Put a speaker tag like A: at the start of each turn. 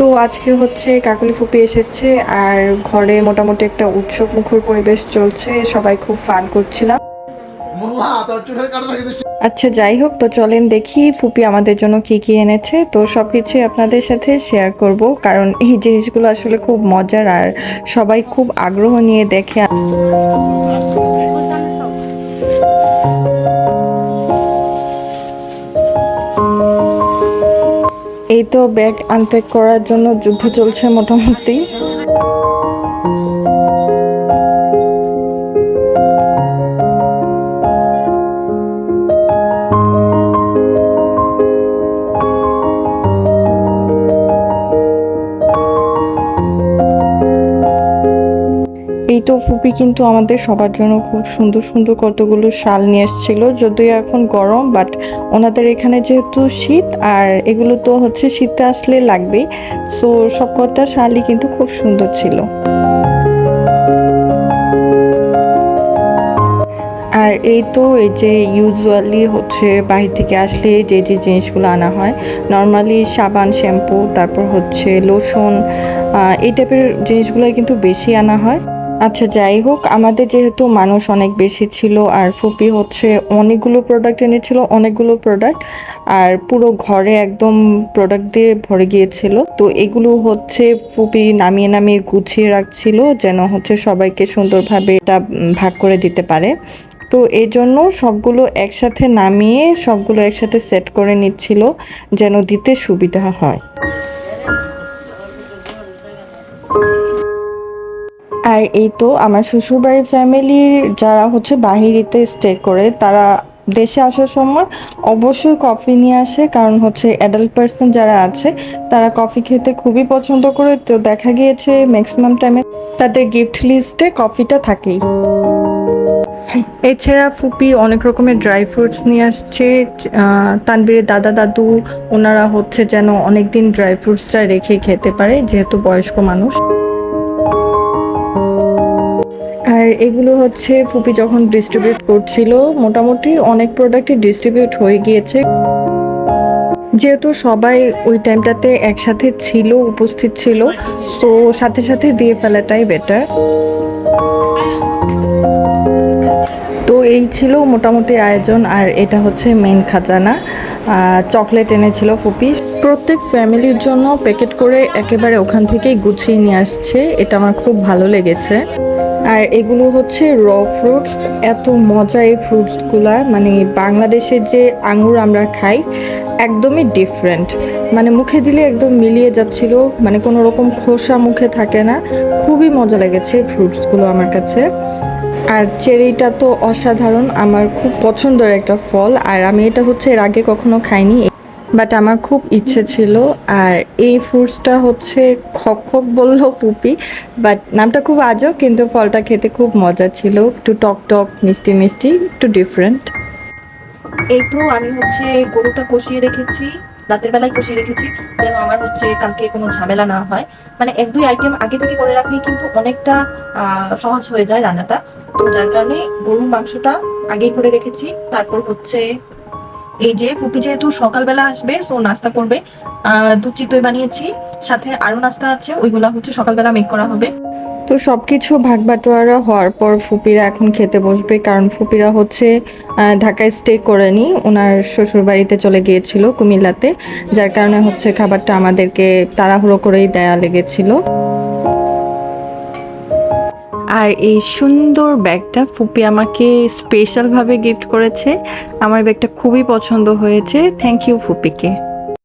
A: তো আজকে হচ্ছে কাকলি ফুপি এসেছে আর ঘরে মোটামুটি একটা উৎসব মুখর পরিবেশ চলছে সবাই খুব ফান করছিলাম। আচ্ছা যাই হোক তো চলেন দেখি ফুপি আমাদের জন্য কি কি এনেছে। তো সব কিছুই আপনাদের সাথে শেয়ার করব কারণ এই জিনিসগুলো আসলে খুব মজার আর সবাই খুব আগ্রহ নিয়ে দেখে এই তো ব্যাগ আনপ্যাক করার জন্য যুদ্ধ চলছে মোটামুটি। এই তো ফুপি কিন্তু আমাদের সবার জন্য খুব সুন্দর সুন্দর কতগুলো শাল নিয়ে এসেছিল। যদিও এখন গরম বাট ওনাদের এখানে যেহেতু শীত, আর এগুলো তো হচ্ছে শীতে আসলে লাগবেই সো সব কটা শালই কিন্তু খুব সুন্দর ছিল। আর এই তো এই যে ইউজুয়ালি হচ্ছে বাহির থেকে আসলে যে যে জিনিসগুলো আনা হয় নর্মালি সাবান শ্যাম্পু তারপর হচ্ছে লোশন এই টাইপের জিনিসগুলো কিন্তু বেশি আনা হয়। আচ্ছা যাই হোক, আমাদের যেহেতু মানুষ অনেক বেশি ছিল আর ফুপি হচ্ছে অনেকগুলো প্রোডাক্ট এনেছিল, অনেকগুলো প্রোডাক্ট আর পুরো ঘরে একদম প্রোডাক্ট দিয়ে ভরে গিয়েছিল। তো এগুলো হচ্ছে ফুপি নামিয়ে নামিয়ে গুছিয়ে রাখছিল, যেন হচ্ছে সবাইকে সুন্দরভাবে এটা ভাগ করে দিতে পারে। তো এই জন্য সবগুলো একসাথে নামিয়ে সবগুলো একসাথে সেট করে নিচ্ছিল, যেন দিতে সুবিধা হয়। আর এই তো আমার শ্বশুরবাড়ির ফ্যামিলির যারা হচ্ছে বাহিরিতে স্টে করে, তারা দেশে আসার সময় অবশ্যই কফি নিয়ে আসে। কারণ হচ্ছে অ্যাডাল্ট পার্সন যারা আছে, তারা কফি খেতে খুবই পছন্দ করে। তো দেখা গিয়েছে ম্যাক্সিমাম টাইমে তাদের গিফট লিস্টে কফিটা থাকেই। এছাড়া ফুপি অনেক রকমের ড্রাই ফ্রুটস নিয়ে আসছে। তানবীরের দাদা দাদু, ওনারা হচ্ছে যেন অনেকদিন ড্রাই ফ্রুটসটা রেখে খেতে পারে, যেহেতু বয়স্ক মানুষ। এগুলো হচ্ছে ফুপি যখন ডিস্ট্রিবিউট করছিল, মোটামুটি অনেক প্রোডাক্টই ডিস্ট্রিবিউট হয়ে গিয়েছে। যেহেতু সবাই ওই টাইমটাতে একসাথে ছিল, উপস্থিত ছিল, তো সাথে সাথে দিয়ে ফেলাটাই বেটার তো এই ছিল মোটামুটি আয়োজন, আর এটা হচ্ছে মেন খাজানা। চকলেট এনেছিল ফুপি। প্রত্যেক ফ্যামিলির জন্য প্যাকেট করে একেবারে ওখান থেকেই গুছিয়ে নিয়ে আসছে। এটা আমার খুব ভালো লেগেছে। আর এগুলো হচ্ছে র ফ্রুটস এত মজা এই ফ্রুটসগুলা মানে বাংলাদেশের যে আঙুর আমরা খাই, একদমই ডিফারেন্ট মানে মুখে দিলে একদম মিলিয়ে যাচ্ছিল মানে কোনো রকম খোসা মুখে থাকে না। খুবই মজা লেগেছে এই ফ্রুটসগুলো আমার কাছে। আর চেরিটা তো অসাধারণ, আমার খুব পছন্দের একটা ফল। আর আমি এটা হচ্ছে এর আগে কখনো খাইনি। বাট আমার খুব ইচ্ছে ছিল, আর এই ফ্রুটসটা হচ্ছে খক বলল পুপি বাট নামটা খুব আজও কিন্তু ফলটা খেতে খুব মজা ছিল। একটু টক টক, মিষ্টি মিষ্টি, একটু ডিফারেন্ট
B: এই তো আমি হচ্ছে গরুটা কষিয়ে রেখেছি, রাতের বেলায় কষিয়ে রেখেছি, যেন আমার হচ্ছে কালকে কোনো ঝামেলা না হয়। মানে এক দুই আইটেম আগে থেকে করে রাখলে কিন্তু অনেকটা সহজ হয়ে যায় রান্নাটা। তো যার কারণে গরুর মাংসটা আগেই করে রেখেছি, তারপর হচ্ছে এই যে ফুপি যেহেতু সকালবেলা আসবে সো নাস্তা করবে। দুধ চিতই বানিয়েছি, সাথে আরও নাস্তা আছে, ওইগুলা হচ্ছে সকালবেলা মেক করা হবে।
A: তো সব কিছু ভাগ বাটোয়ারা হওয়ার পর ফুপিরা এখন খেতে বসবে, কারণ ফুপিরা হচ্ছে ঢাকায় স্টে করেনি ওনার শ্বশুর বাড়িতে চলে গিয়েছিল কুমিল্লাতে, যার কারণে হচ্ছে খাবারটা আমাদেরকে তাড়াহুড়ো করেই দেয়া লেগেছিল। আর এই সুন্দর ব্যাগটা ফুপি আমাকে স্পেশালভাবে গিফট করেছে। আমার ব্যাগটা খুবই পছন্দ হয়েছে। Thank you ফুপিকে।